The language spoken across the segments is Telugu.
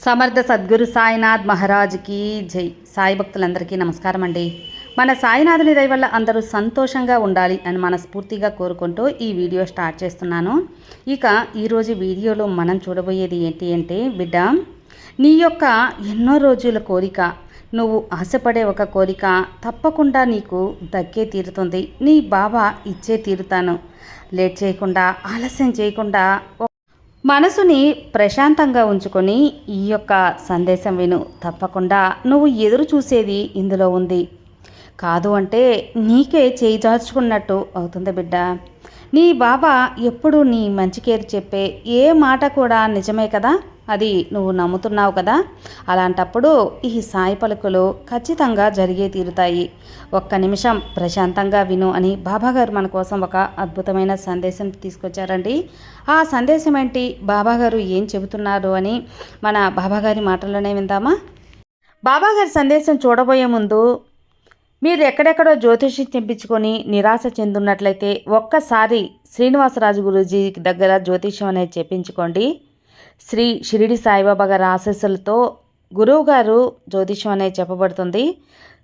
సమర్థ సద్గురు సాయినాథ్ మహారాజ్కి జై. సాయి భక్తులందరికీ నమస్కారం అండి. మన సాయినాథుని దయ వల్ల అందరూ సంతోషంగా ఉండాలి అని మనస్ఫూర్తిగా కోరుకుంటూ ఈ వీడియో స్టార్ట్ చేస్తున్నాను. ఇక ఈరోజు వీడియోలో మనం చూడబోయేది ఏంటి అంటే బిడ్డ నీ యొక్క ఎన్నో రోజుల కోరిక నువ్వు ఆశపడే ఒక కోరిక తప్పకుండా నీకు దక్కే తీరుతుంది. నీ బాబా ఇచ్చే తీరుతాను. లేట్ చేయకుండా ఆలస్యం చేయకుండా మనసుని ప్రశాంతంగా ఉంచుకొని ఈ యొక్క సందేశం విను. తప్పకుండా నువ్వు ఎదురు చూసేది ఇందులో ఉంది. కాదు అంటే నీకే చేయి జార్చుకున్నట్టు అవుతుంది బిడ్డ. నీ బాబా ఎప్పుడు నీ మంచికేరు చెప్పే ఏ మాట కూడా నిజమే కదా? అది నువ్వు నమ్ముతున్నావు కదా? అలాంటప్పుడు ఈ సాయి పలుకులు ఖచ్చితంగా జరిగే తీరుతాయి. ఒక్క నిమిషం ప్రశాంతంగా విను అని బాబాగారు మన కోసం ఒక అద్భుతమైన సందేశం తీసుకొచ్చారండి. ఆ సందేశం ఏంటి? బాబాగారు ఏం చెబుతున్నారు అని మన బాబాగారి మాటల్లోనే విందామా? బాబాగారి సందేశం చూడబోయే ముందు మీరు ఎక్కడెక్కడో జ్యోతిషి చెప్పించుకొని నిరాశ చెందున్నట్లయితే ఒక్కసారి శ్రీనివాసరాజు గురూజీ దగ్గర జ్యోతిష్యం అనేది చెప్పించుకోండి. శ్రీ షిరిడి సాయిబాబా గారి ఆశీస్సులతో గురువుగారు జ్యోతిష్యం అనేది చెప్పబడుతుంది.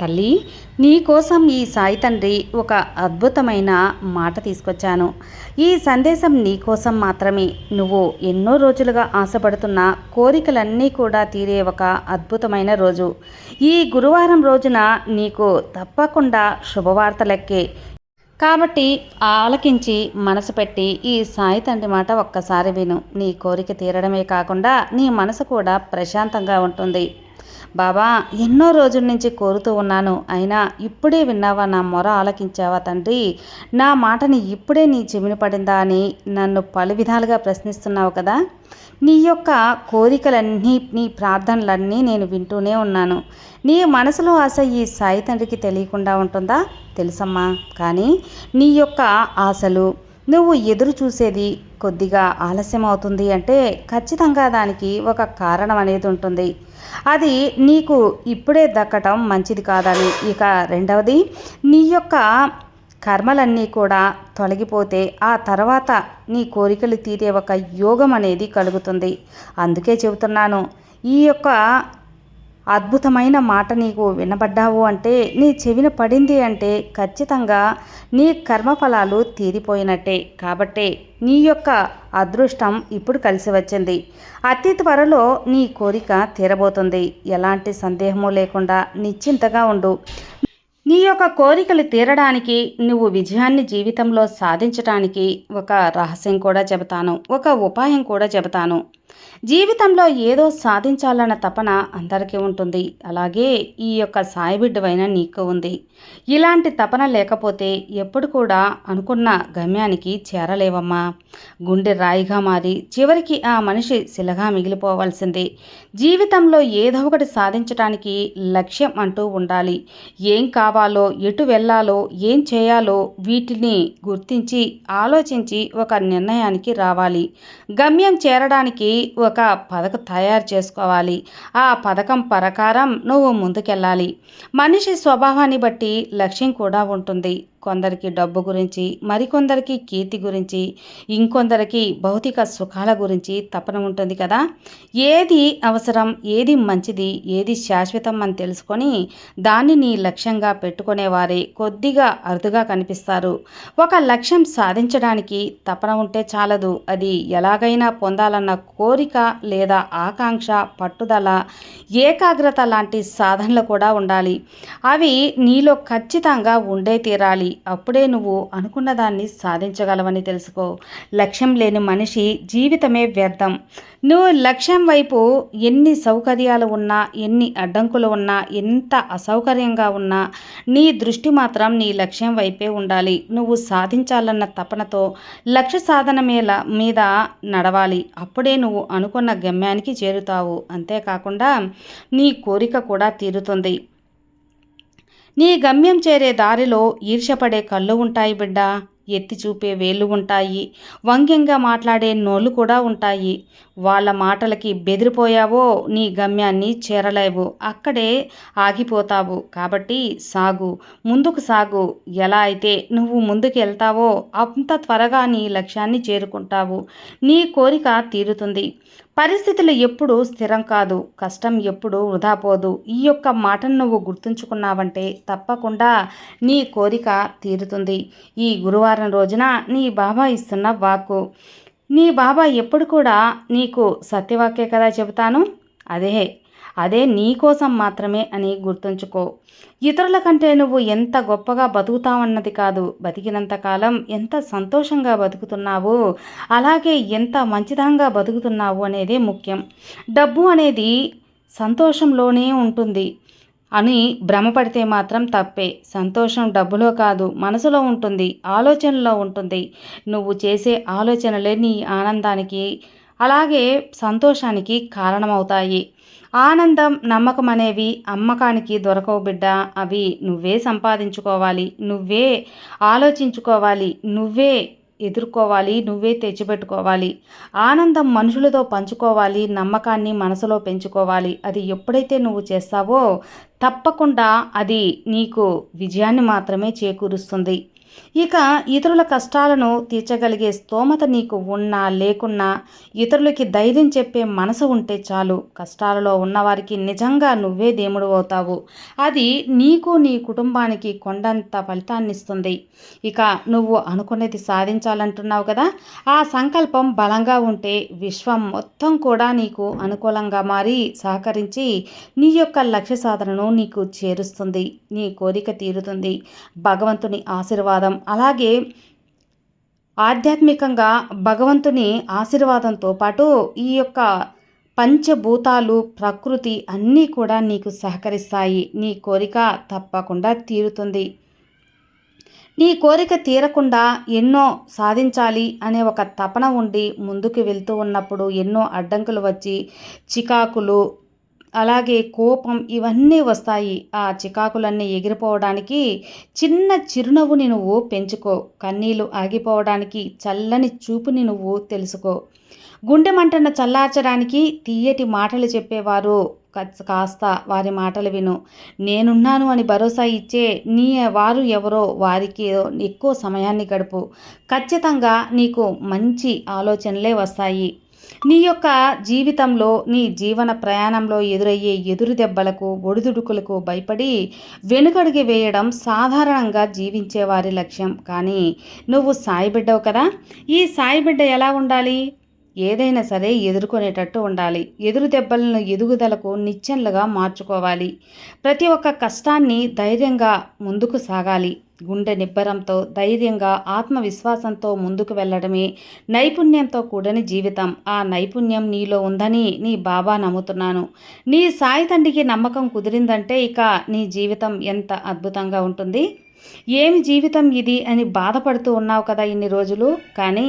తల్లి నీకోసం ఈ సాయి తండ్రి ఒక అద్భుతమైన మాట తీసుకొచ్చాను. ఈ సందేశం నీకోసం మాత్రమే. నువ్వు ఎన్నో రోజులుగా ఆశపడుతున్న కోరికలన్నీ కూడా తీరే ఒక అద్భుతమైన రోజు. ఈ గురువారం రోజున నీకు తప్పకుండా శుభవార్తలెక్కే కాబట్టి ఆలకించి మనసు పెట్టి ఈ సాయి తండ్రి మాట ఒక్కసారి విను. నీ కోరిక తీరడమే కాకుండా నీ మనసు కూడా ప్రశాంతంగా ఉంటుంది. బాబా ఎన్నో రోజుల నుంచి కోరుతూ ఉన్నాను. అయినా ఇప్పుడే విన్నావా నా మొర ఆలకించావా తండ్రి? నా మాటని ఇప్పుడే నీ చెవిని పడిందా అని నన్ను పలు విధాలుగా ప్రశ్నిస్తున్నావు కదా? నీ యొక్క కోరికలన్నీ నీ ప్రార్థనలన్నీ నేను వింటూనే ఉన్నాను. నీ మనసులో ఆశ ఈ సాయి తండ్రికి తెలియకుండా ఉంటుందా? తెలుసమ్మా. కానీ నీ యొక్క ఆశలు నువ్వు ఎదురు చూసేది కొద్దిగా ఆలస్యం అవుతుంది అంటే ఖచ్చితంగా దానికి ఒక కారణం అనేది ఉంటుంది. అది నీకు ఇప్పుడే దక్కటం మంచిది కాదని. ఇక రెండవది నీ యొక్క కర్మలన్నీ కూడా తొలగిపోతే ఆ తర్వాత నీ కోరికలు తీరే ఒక యోగం అనేది కలుగుతుంది. అందుకే చెబుతున్నాను ఈ యొక్క అద్భుతమైన మాట నీకు వినబడ్డావు అంటే నీ చెవిన పడింది అంటే ఖచ్చితంగా నీ కర్మఫలాలు తీరిపోయినట్టే. కాబట్టే నీ యొక్క అదృష్టం ఇప్పుడు కలిసి వచ్చింది. అతి త్వరలో నీ కోరిక తీరబోతుంది. ఎలాంటి సందేహము లేకుండా నిశ్చింతగా ఉండు. నీ యొక్క కోరికలు తీరడానికి నువ్వు విజయాన్ని జీవితంలో సాధించడానికి ఒక రహస్యం కూడా చెబుతాను. ఒక ఉపాయం కూడా చెబుతాను. జీవితంలో ఏదో సాధించాలన్న తపన అందరికీ ఉంటుంది. అలాగే ఈ యొక్క సాయిబిడ్డవైన నీకు ఉంది. ఇలాంటి తపన లేకపోతే ఎప్పుడు కూడా అనుకున్న గమ్యానికి చేరలేవమ్మా. గుండె రాయిగా మారి చివరికి ఆ మనిషి శిలగా మిగిలిపోవాల్సిందే. జీవితంలో ఏదో ఒకటి సాధించడానికి లక్ష్యం అంటూ ఉండాలి. ఏం కావాలో ఎటు వెళ్ళాలో ఏం చేయాలో వీటిని గుర్తించి ఆలోచించి ఒక నిర్ణయానికి రావాలి. గమ్యం చేరడానికి ఒక పథకం తయారు చేసుకోవాలి. ఆ పథకం ప్రకారం నువ్వు ముందుకెళ్ళాలి. మనిషి స్వభావాన్ని బట్టి లక్ష్యం కూడా ఉంటుంది. కొందరికి డబ్బు గురించి మరికొందరికి కీర్తి గురించి ఇంకొందరికి భౌతిక సుఖాల గురించి తపన ఉంటుంది కదా? ఏది అవసరం ఏది మంచిది ఏది శాశ్వతం అని తెలుసుకొని దాన్ని నీ లక్ష్యంగా పెట్టుకునేవారే కొద్దిగా అరుదుగా కనిపిస్తారు. ఒక లక్ష్యం సాధించడానికి తపన ఉంటే చాలదు. అది ఎలాగైనా పొందాలన్న కోరిక లేదా ఆకాంక్ష పట్టుదల ఏకాగ్రత లాంటి సాధనలు కూడా ఉండాలి. అవి నీలో ఖచ్చితంగా ఉండే తీరాలి. అప్పుడే నువ్వు అనుకున్న దాన్ని సాధించగలవని తెలుసుకో. లక్ష్యం లేని మనిషి జీవితమే వ్యర్థం. నువ్వు లక్ష్యం వైపు ఎన్ని సౌకర్యాలు ఉన్నా ఎన్ని అడ్డంకులు ఉన్నా ఎంత అసౌకర్యంగా ఉన్నా నీ దృష్టి మాత్రం నీ లక్ష్యం వైపే ఉండాలి. నువ్వు సాధించాలన్న తపనతో లక్ష్య సాధన మీద మీద నడవాలి. అప్పుడే నువ్వు అనుకున్న గమ్యానికి చేరుతావు. అంతేకాకుండా నీ కోరిక కూడా తీరుతుంది. నీ గమ్యం చేరే దారిలో ఈర్షపడే కళ్ళు ఉంటాయి బిడ్డ. ఎత్తి చూపే వేళ్ళు ఉంటాయి. వంగ్యంగా మాట్లాడే నోళ్ళు కూడా ఉంటాయి. వాళ్ళ మాటలకి బెదిరిపోయావో నీ గమ్యాన్ని చేరలేవు. అక్కడే ఆగిపోతావు. కాబట్టి సాగు. ముందుకు సాగు. ఎలా అయితే నువ్వు ముందుకు వెళ్తావో అంత త్వరగా నీ లక్ష్యాన్ని చేరుకుంటావు. నీ కోరిక తీరుతుంది. పరిస్థితులు ఎప్పుడు స్థిరం కాదు కష్టం ఎప్పుడు వృధా పోదు. ఈ యొక్క మాటను నువ్వు గుర్తుంచుకున్నావంటే తప్పకుండా నీ కోరిక తీరుతుంది. ఈ గురువారం రోజున నీ బాబా ఇస్తున్న వాక్కు. నీ బాబా ఎప్పుడు కూడా నీకు సత్యవాక్యే కదా చెబుతాను? అదే అదే నీ కోసం మాత్రమే అని గుర్తుంచుకో. ఇతరుల కంటే నువ్వు ఎంత గొప్పగా బతుకుతావన్నది కాదు. బతికినంత కాలం ఎంత సంతోషంగా బతుకుతున్నావు అలాగే ఎంత మంచిదంగా బతుకుతున్నావు అనేది ముఖ్యం. డబ్బు అనేది సంతోషంలోనే ఉంటుంది అని భ్రమపడితే మాత్రం తప్పే. సంతోషం డబ్బులో కాదు మనసులో ఉంటుంది ఆలోచనలో ఉంటుంది. నువ్వు చేసే ఆలోచనలే నీ ఆనందానికి అలాగే సంతోషానికి కారణమవుతాయి. ఆనందం నమ్మకం అనేవి అమ్మకానికి దొరకవు బిడ్డ. అవి నువ్వే సంపాదించుకోవాలి నువ్వే ఆలోచించుకోవాలి నువ్వే ఎదుర్కోవాలి నువ్వే తెచ్చిపెట్టుకోవాలి. ఆనందం మనుషులతో పంచుకోవాలి నమ్మకాన్ని మనసులో పెంచుకోవాలి. అది ఎప్పుడైతే నువ్వు చేస్తావో తప్పకుండా అది నీకు విజయాన్ని మాత్రమే చేకూరుస్తుంది. ఇక ఇతరుల కష్టాలను తీర్చగలిగే స్తోమత నీకు ఉన్నా లేకున్నా ఇతరులకి ధైర్యం చెప్పే మనసు ఉంటే చాలు. కష్టాలలో ఉన్నవారికి నిజంగా నువ్వే దేవుడు అవుతావు. అది నీకు నీ కుటుంబానికి కొండంత ఫలితాన్ని ఇస్తుంది ఇక నువ్వు అనుకునేది సాధించాలంటున్నావు కదా? ఆ సంకల్పం బలంగా ఉంటే విశ్వం మొత్తం కూడా నీకు అనుకూలంగా మారి సహకరించి నీ యొక్క లక్ష్య సాధనను నీకు చేరుస్తుంది. నీ కోరిక తీరుతుంది. భగవంతుని ఆశీర్వాదం అలాగే ఆధ్యాత్మికంగా భగవంతుని ఆశీర్వాదంతో పాటు ఈ యొక్క పంచభూతాలు ప్రకృతి అన్నీ కూడా నీకు సహకరిస్తాయి. నీ కోరిక తప్పకుండా తీరుతుంది. నీ కోరిక తీరకుండా ఎన్నో సాధించాలి అనే ఒక తపన ఉండి ముందుకు వెళ్తూ ఉన్నప్పుడు ఎన్నో అడ్డంకులు వచ్చి చికాకులు అలాగే కోపం ఇవన్నీ వస్తాయి. ఆ చికాకులన్నీ ఎగిరిపోవడానికి చిన్న చిరునవ్వుని నువ్వు పెంచుకో. కన్నీలు ఆగిపోవడానికి చల్లని చూపుని నువ్వు తెలుసుకో. గుండె మంటను చల్లార్చడానికి తీయటి మాటలు చెప్పేవారు. కాస్త వారి మాటలు విను. నేనున్నాను అని భరోసా ఇచ్చే నీ వారు ఎవరో వారికి ఎక్కువ సమయాన్ని గడుపు. ఖచ్చితంగా నీకు మంచి ఆలోచనలే వస్తాయి. నీ యొక్క జీవితంలో నీ జీవన ప్రయాణంలో ఎదురయ్యే ఎదురు దెబ్బలకు ఒడిదుడుకులకు భయపడి వెనుకడిగి వేయడం సాధారణంగా జీవించే వారి లక్ష్యం. కానీ నువ్వు సాయిబిడ్డవు కదా. ఈ సాయిబిడ్డ ఎలా ఉండాలి? ఏదైనా సరే ఎదుర్కొనేటట్టు ఉండాలి. ఎదురు దెబ్బలను ఎదుగుదలకు నిచ్చెనలుగా మార్చుకోవాలి. ప్రతి ఒక్క కష్టాన్ని ధైర్యంగా ముందుకు సాగాలి. గుండె నిబ్బరంతో ధైర్యంగా ఆత్మవిశ్వాసంతో ముందుకు వెళ్ళడమే నైపుణ్యంతో కూడని జీవితం. ఆ నైపుణ్యం నీలో ఉందని నీ బాబా నమ్ముతున్నాను. నీ సాయి తండ్రికి నమ్మకం కుదిరిందంటే ఇక నీ జీవితం ఎంత అద్భుతంగా ఉంటుంది? ఏమి జీవితం ఇది అని బాధపడుతూ ఉన్నావు కదా ఇన్ని రోజులు? కానీ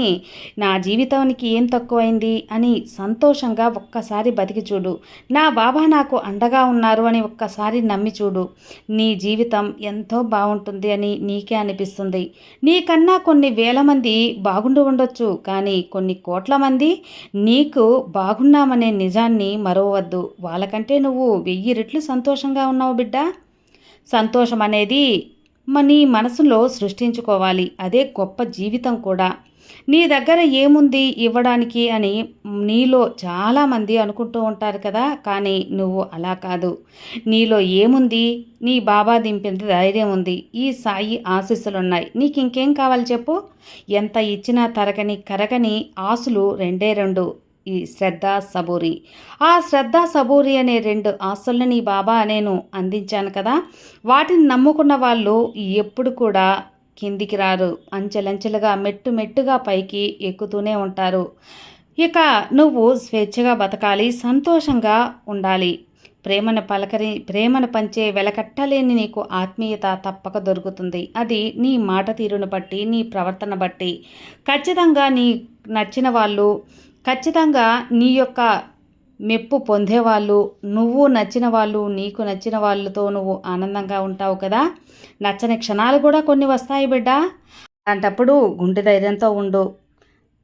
నా జీవితానికి ఏం తక్కువైంది అని సంతోషంగా ఒక్కసారి బతికి చూడు. నా బాబా నాకు అండగా ఉన్నారు అని ఒక్కసారి నమ్మి చూడు. నీ జీవితం ఎంతో బాగుంటుంది అని నీకే అనిపిస్తుంది. నీకన్నా కొన్ని వేల మంది బాగుండి ఉండొచ్చు. కానీ కొన్ని కోట్ల మంది నీకు బాగున్నామనే నిజాన్ని మరవద్దు వాళ్ళకంటే నువ్వు వెయ్యి రెట్లు సంతోషంగా ఉన్నావు బిడ్డ. సంతోషం అనేది మ- నీ మనసులో సృష్టించుకోవాలి. అదే గొప్ప జీవితం కూడా. నీ దగ్గర ఏముంది ఇవ్వడానికి అని నీలో చాలామంది అనుకుంటూ ఉంటారు కదా. కానీ నువ్వు అలా కాదు. నీలో ఏముంది? నీ బాబా దింపిన ధైర్యం ఉంది. ఈ సాయి ఆశీస్సులు ఉన్నాయి నీకు ఇంకేం కావాలి చెప్పు? ఎంత ఇచ్చినా తరగని కరగని ఆశలు రెండే రెండు. ఈ శ్రద్ధ సబూరి. ఆ శ్రద్ధ సబూరి అనే రెండు ఆస్తులను నీ బాబా నేను అందించాను కదా. వాటిని నమ్ముకున్న వాళ్ళు ఎప్పుడు కూడా కిందికి రారు. అంచెలంచెలుగా మెట్టు మెట్టుగా పైకి ఎక్కుతూనే ఉంటారు. ఇక నువ్వు స్వేచ్ఛగా బతకాలి సంతోషంగా ఉండాలి. ప్రేమను పలకరి ప్రేమను పంచే వెలకట్టలేని నీకు ఆత్మీయత తప్పక దొరుకుతుంది. అది నీ మాట తీరును బట్టి నీ ప్రవర్తన బట్టి. ఖచ్చితంగా నీ నచ్చిన వాళ్ళు ఖచ్చితంగా నీ యొక్క మెప్పు పొందేవాళ్ళు నువ్వు నచ్చిన వాళ్ళు నీకు నచ్చిన వాళ్ళతో నువ్వు ఆనందంగా ఉంటావు కదా. నచ్చని క్షణాలు కూడా కొన్ని వస్తాయి బిడ్డ. అలాంటప్పుడు గుండె ధైర్యంతో ఉండు.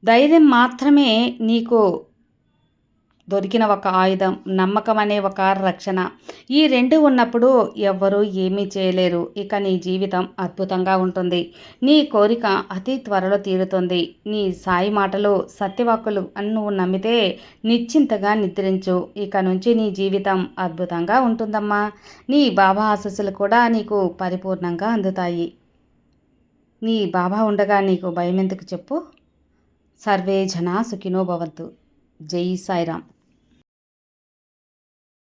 ధైర్యం మాత్రమే నీకు దొరికిన ఒక ఆయుధం నమ్మకం అనే ఒక రక్షణ. ఈ రెండు ఉన్నప్పుడు ఎవ్వరూ ఏమీ చేయలేరు. ఇక నీ జీవితం అద్భుతంగా ఉంటుంది. నీ కోరిక అతి త్వరలో తీరుతుంది. నీ సాయి మాటలు సత్యవాక్కులు అని నువ్వు నమ్మితే నిశ్చింతగా నిద్రించు. ఇక నుంచి నీ జీవితం అద్భుతంగా ఉంటుందమ్మా. నీ బాబా ఆశస్సులు కూడా నీకు పరిపూర్ణంగా అందుతాయి. నీ బాబా ఉండగా నీకు భయం ఎందుకు చెప్పు? సర్వే జనా సుఖినో భవంతు. జై సాయిరామ్.